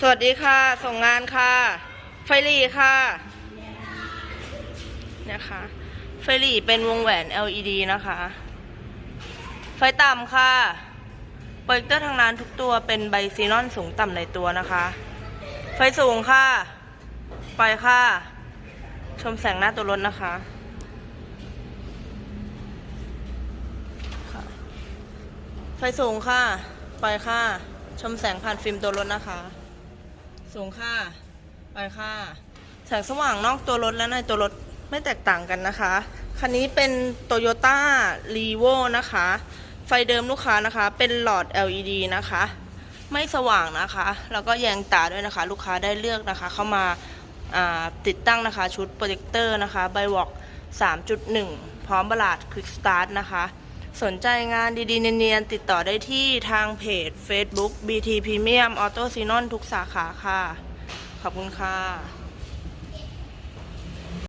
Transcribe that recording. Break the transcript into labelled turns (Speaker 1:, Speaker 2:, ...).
Speaker 1: สวัสดีค่ะ ส่งงานค่ะ ไฟหลีค่ะนะคะ ไฟหลีเป็นวงแหวน LED นะคะ ไฟต่ำค่ะโปรเจคเตอร์ทางร้านทุกตัวเป็นไบซีนอนสูงต่ำในตัวนะคะ ไฟสูงค่ะ ไปค่ะ ชมแสงหน้าตัวรถนะคะค่ะไฟสูงค่ะ ไปค่ะ ชมแสงผ่านฟิล์มตัวรถนะคะ สูงค่ะ ไปค่ะ แสงสว่างนอกตัวรถและในตัวรถไม่แตกต่างกันนะคะ คันนี้เป็น Toyota r e v o นะคะ ไฟเดิมลูกค้านะคะ เป็นหลอด LED นะคะ ไม่สว่างนะคะ แล้วก็แยงตาด้วยนะคะ ลูกค้าได้เลือกนะคะ เข้ามาาติดตั้งนะคะ ชุดโปรเจคเตอร์นะคะไบวอก3.1 พร้อมบลาดควิกสตาร์ทนะคะ สนใจงานดีๆ เนียนๆ ติดต่อได้ที่ทางเพจ Facebook BT Premium Auto s i n o n ทุกสาขาค่ะ ขอบคุณค่ะ